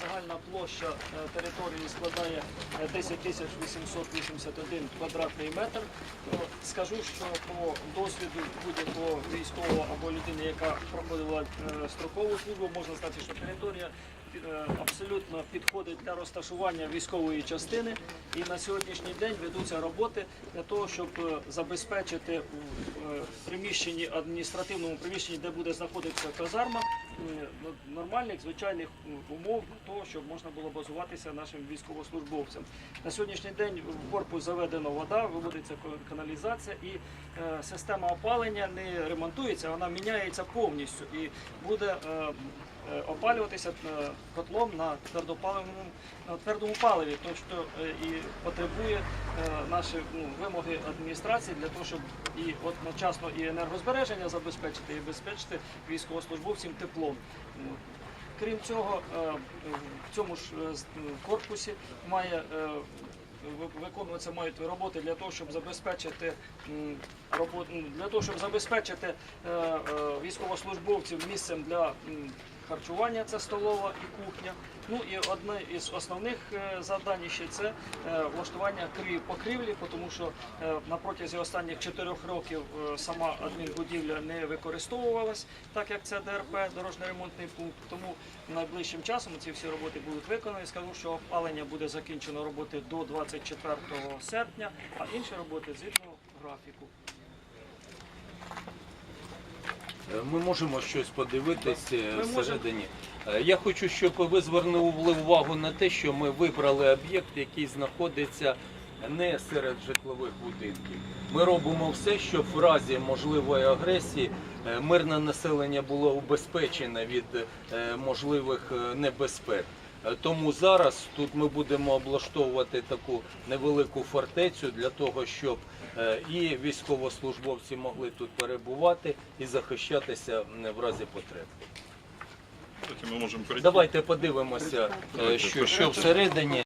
Загальна площа е, території складає е, 10 тисяч 881 квадратний метр. Е, Скажу, що по досвіду будь-якого військового або людини, яка проходила е, строкову службу, можна сказати, що територія е, абсолютно підходить для розташування військової частини. І на сьогоднішній день ведуться роботи для того, щоб е, забезпечити в е, приміщенні адміністративному приміщенні, де буде знаходитися казарма, е, нормальних звичайних умов для того, щоб можна було базуватися нашим військовослужбовцям. На сьогоднішній день в корпус заведена вода, виводиться каналізація і е, система опалення не ремонтується, вона міняється повністю і буде е, е, опалюватися е, котлом на твердопаливному на твердому паливі, то що е, і потребує е, наші ну, вимоги адміністрації для того, щоб і одночасно і енергозбереження забезпечити, і забезпечити військовослужбовцям теплом. Крім цього, е, в цьому ж е, корпусі має е, ви- виконуватися мають роботи для того, щоб забезпечити м, робот- для того, щоб забезпечити е, е, військовослужбовців місцем для харчування, це столова і кухня. Ну і одне із основних е, завдань ще це е, влаштування крів- покрівлі, тому що е, на протязі останніх чотирьох років сама адмінбудівля не використовувалась, так як це ДРП, дорожньо-ремонтний пункт. Тому найближчим часом ці всі роботи будуть виконані. Скажу, що опалення буде закінчено роботи до 24 серпня, а інші роботи згідно графіку. Ми можемо щось подивитись всередині. Е, Я хочу, щоб ви звернули увагу на те, що ми вибрали об'єкт, який знаходиться не серед житлових будинків. Ми робимо все, щоб в разі можливої агресії е, мирне населення було убезпечене від е, можливих небезпек. Е, Тому зараз тут ми будемо облаштовувати таку невелику фортецю для того, щоб е, і військовослужбовці могли тут перебувати і захищатися в разі потреб. Кстати, мы можем пройти. Давайте подивимося, е, що, що всередині.